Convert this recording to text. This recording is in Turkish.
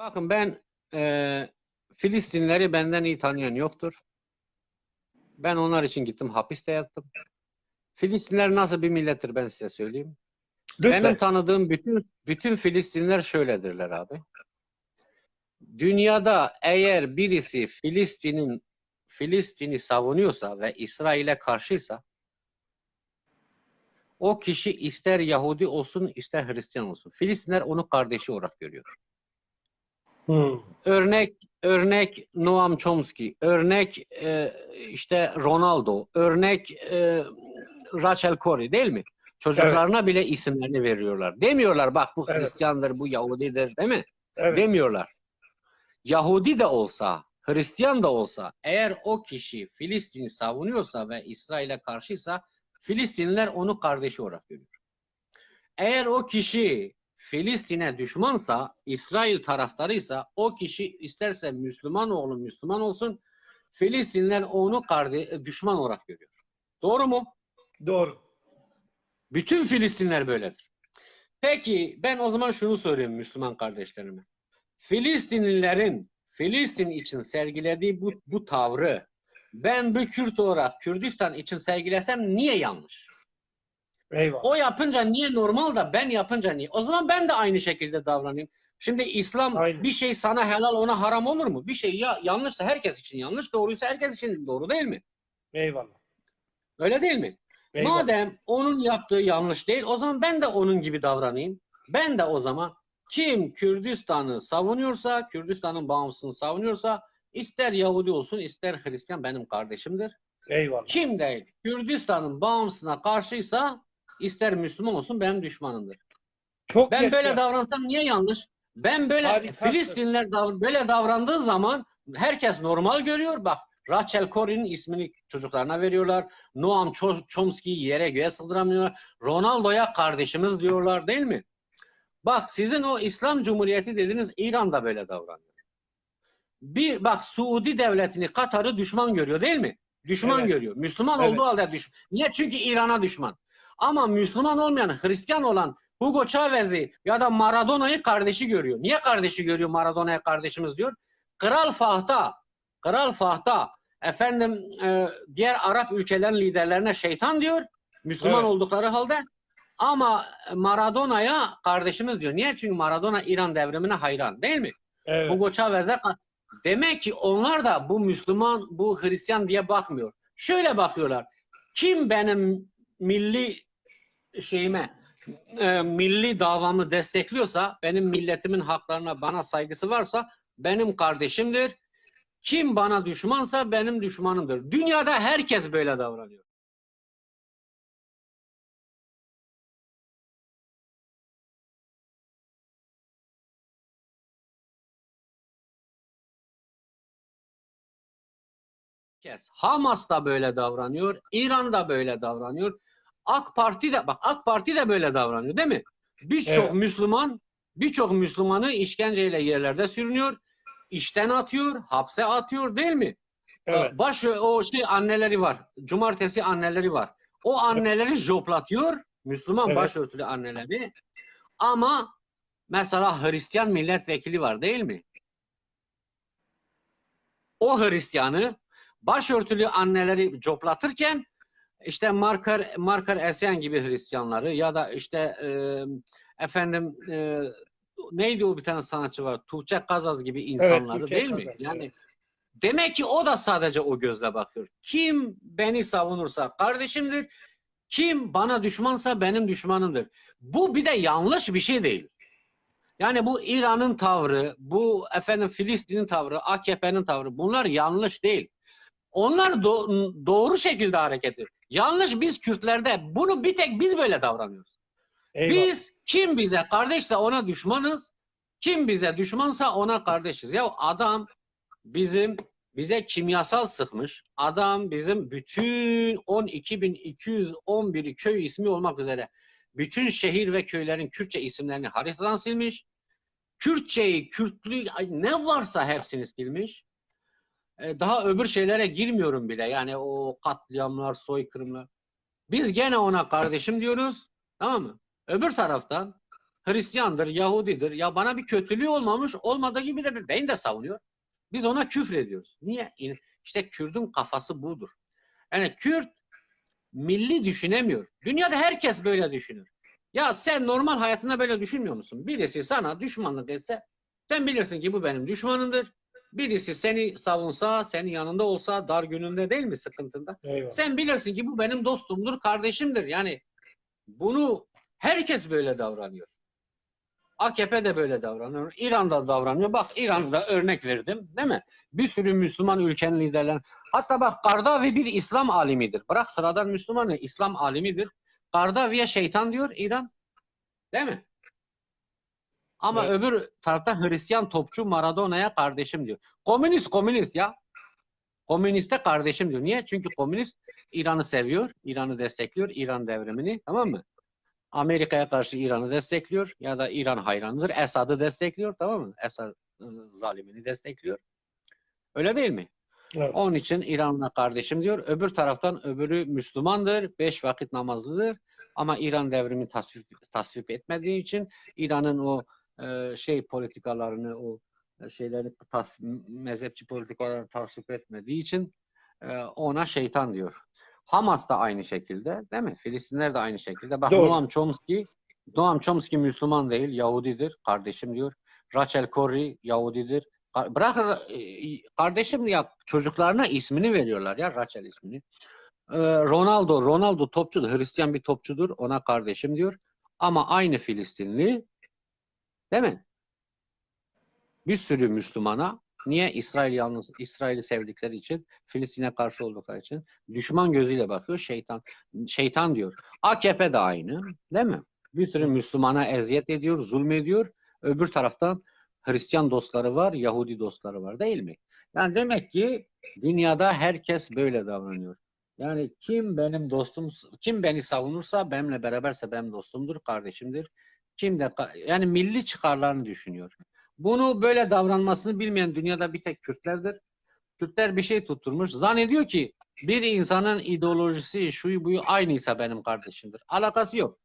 Bakın ben eee Filistinleri benden iyi tanıyan yoktur. Ben onlar için gittim hapiste yattım. Filistinler nasıl bir millettir ben size söyleyeyim. Lütfen. Benim tanıdığım bütün bütün Filistinler şöyledirler abi. Dünyada eğer birisi Filistin'in Filistin'i savunuyorsa ve İsrail'e karşıysa o kişi ister Yahudi olsun ister Hristiyan olsun. Filistinler onu kardeşi olarak görüyor. Hmm. Örnek örnek Noam Chomsky, örnek e, işte Ronaldo, örnek e, Rachel Corrie değil mi? Çocuklarına bile isimlerini veriyorlar. Demiyorlar bak bu Evet. Hristiyandır, bu Yahudidir değil mi? Evet. Demiyorlar. Yahudi de olsa, Hristiyan da olsa eğer o kişi Filistin'i savunuyorsa ve İsrail'e karşıysa Filistinliler onu kardeşi olarak görüyor. Eğer o kişi Filistin'e düşmansa, İsrail taraftarıysa o kişi isterse Müslüman oğlu Müslüman olsun Filistinliler onu karde düşman olarak görüyor. Doğru mu? Doğru. Bütün Filistinler böyledir. Peki ben o zaman şunu soruyorum Müslüman kardeşlerime. Filistinlilerin Filistin için sergilediği bu, bu tavrı ben bir Kürt olarak Kürdistan için sergilesem niye yanlış? Eyvallah. O yapınca niye normal da ben yapınca niye? O zaman ben de aynı şekilde davranayım. Şimdi İslam Aynen. bir şey sana helal ona haram olur mu? Bir şey ya yanlışsa herkes için yanlış, doğruysa herkes için doğru değil mi? Eyvallah. Öyle değil mi? Eyvallah. Madem onun yaptığı yanlış değil, o zaman ben de onun gibi davranayım. Ben de o zaman kim Kürdistan'ı savunuyorsa, Kürdistan'ın bağımsızlığını savunuyorsa, ister Yahudi olsun, ister Hristiyan benim kardeşimdir. Eyvallah. Kim de Kürdistan'ın bağımsızlığına karşıysa, ister Müslüman olsun benim düşmanımdır. Çok Ben yaşa. böyle davransam niye yanlış? Ben böyle Harikasın. Filistinler dav- böyle davrandığı zaman herkes normal görüyor. Bak Rachel Corrie'nin ismini çocuklarına veriyorlar. Noam Cho- Chomsky'yi yere göğe sıldıramıyorlar. Ronaldo'ya kardeşimiz diyorlar değil mi? Bak sizin o İslam Cumhuriyeti dediğiniz İran'da böyle davranıyor. Bir bak Suudi devletini Katar'ı düşman görüyor değil mi? Düşman Evet. görüyor. Müslüman Evet. olduğu halde düşman. Niye? Çünkü İran'a düşman. Ama Müslüman olmayan, Hristiyan olan Hugo Chavez'i ya da Maradona'yı kardeşi görüyor. Niye kardeşi görüyor Maradona'ya kardeşimiz diyor? Kral Fahta, Kral Fahta efendim e, diğer Arap ülkelerin liderlerine şeytan diyor. Müslüman Evet. oldukları halde. Ama Maradona'ya kardeşimiz diyor. Niye? Çünkü Maradona İran devrimine hayran değil mi? Evet. Hugo Chavez'e demek ki onlar da bu Müslüman, bu Hristiyan diye bakmıyor. Şöyle bakıyorlar. Kim benim milli şeyime, e, milli davamı destekliyorsa, benim milletimin haklarına bana saygısı varsa benim kardeşimdir. Kim bana düşmansa benim düşmanımdır. Dünyada herkes böyle davranıyor. Herkes. Hamas da böyle davranıyor. İran da böyle davranıyor. AK Parti de bak AK Parti de böyle davranıyor değil mi? Birçok Evet. Müslüman birçok Müslümanı işkenceyle yerlerde sürünüyor. işten atıyor, hapse atıyor değil mi? Evet. Baş o şey anneleri var. Cumartesi anneleri var. O anneleri joplatıyor. Müslüman Evet. başörtülü anneleri. Ama mesela Hristiyan milletvekili var değil mi? O Hristiyanı başörtülü anneleri coplatırken işte Markar Markar Esen gibi Hristiyanları ya da işte e, efendim e, neydi o bir tane sanatçı var Tuğçe Kazaz gibi insanları Tuğçe değil mi? Kazaz, Yani evet. demek ki o da sadece o gözle bakıyor. Kim beni savunursa kardeşimdir. Kim bana düşmansa benim düşmanımdır. Bu bir de yanlış bir şey değil. Yani bu İran'ın tavrı, bu efendim Filistin'in tavrı, AKP'nin tavrı bunlar yanlış değil. Onlar do- doğru şekilde hareket ediyor. Yanlış biz Kürtlerde. Bunu bir tek biz böyle davranıyoruz. Eyvallah. Biz kim bize kardeşse ona düşmanız. Kim bize düşmansa ona kardeşiz. Ya adam bizim bize kimyasal sıkmış. Adam bizim bütün 12.211 köy ismi olmak üzere bütün şehir ve köylerin Kürtçe isimlerini haritadan silmiş. Kürtçeyi, Kürtlüğü ne varsa hepsini silmiş. E, Daha öbür şeylere girmiyorum bile. Yani o katliamlar, soykırımlar. Biz gene ona kardeşim diyoruz. Tamam mı? Öbür taraftan Hristiyandır, Yahudidir. Ya bana bir kötülüğü olmamış, olmadığı gibi de beni de savunuyor. Biz ona küfür ediyoruz. Niye? İşte Kürt'ün kafası budur. Yani Kürt milli düşünemiyor. Dünyada herkes böyle düşünür. Ya sen normal hayatında böyle düşünmüyor musun? Birisi sana düşmanlık etse sen bilirsin ki bu benim düşmanımdır. Birisi seni savunsa, senin yanında olsa dar gününde değil mi sıkıntında? Eyvallah. Sen bilirsin ki bu benim dostumdur, kardeşimdir. Yani bunu herkes böyle davranıyor. AKP de böyle davranıyor. İran'da davranıyor. Bak İran'da örnek verdim değil mi? Bir sürü Müslüman ülkenin liderleri. Hatta bak Kardavi bir İslam alimidir. Bırak sıradan Müslümanı İslam alimidir. Kardavi'ye şeytan diyor İran. Değil mi? Ama Evet. öbür tarafta Hristiyan topçu Maradona'ya kardeşim diyor. Komünist komünist ya. Komüniste kardeşim diyor. Niye? Çünkü komünist İran'ı seviyor, İran'ı destekliyor, İran devrimini tamam mı? Amerika'ya karşı İran'ı destekliyor ya da İran hayranıdır. Esad'ı destekliyor tamam mı? Esad ıı, zalimini destekliyor. Öyle değil mi? Evet. Onun için İran'la kardeşim diyor. Öbür taraftan öbürü Müslümandır, beş vakit namazlıdır. Ama İran devrimi tasvip, tasvip etmediği için İran'ın o e, şey politikalarını, o e, şeyleri tasvip, mezhepçi politikalarını tasvip etmediği için e, ona şeytan diyor. Hamas da aynı şekilde, değil mi? Filistinler de aynı şekilde. Bak Doğru. Noam Chomsky, Noam Chomsky Müslüman değil, Yahudidir, kardeşim diyor. Rachel Corrie Yahudidir. Bırak kardeşim ya çocuklarına ismini veriyorlar ya Rachel ismini. Ee, Ronaldo, Ronaldo topçudur, Hristiyan bir topçudur. Ona kardeşim diyor. Ama aynı Filistinli değil mi? Bir sürü Müslümana niye İsrail yalnız İsrail'i sevdikleri için, Filistin'e karşı oldukları için düşman gözüyle bakıyor. Şeytan şeytan diyor. AKP de aynı, değil mi? Bir sürü Müslümana eziyet ediyor, zulmediyor. Öbür taraftan Hristiyan dostları var, Yahudi dostları var değil mi? Yani demek ki dünyada herkes böyle davranıyor. Yani kim benim dostum, kim beni savunursa benimle beraberse benim dostumdur, kardeşimdir. Kim de yani milli çıkarlarını düşünüyor. Bunu böyle davranmasını bilmeyen dünyada bir tek Kürtlerdir. Kürtler bir şey tutturmuş. Zannediyor ki bir insanın ideolojisi, şuyu buyu aynıysa benim kardeşimdir. Alakası yok.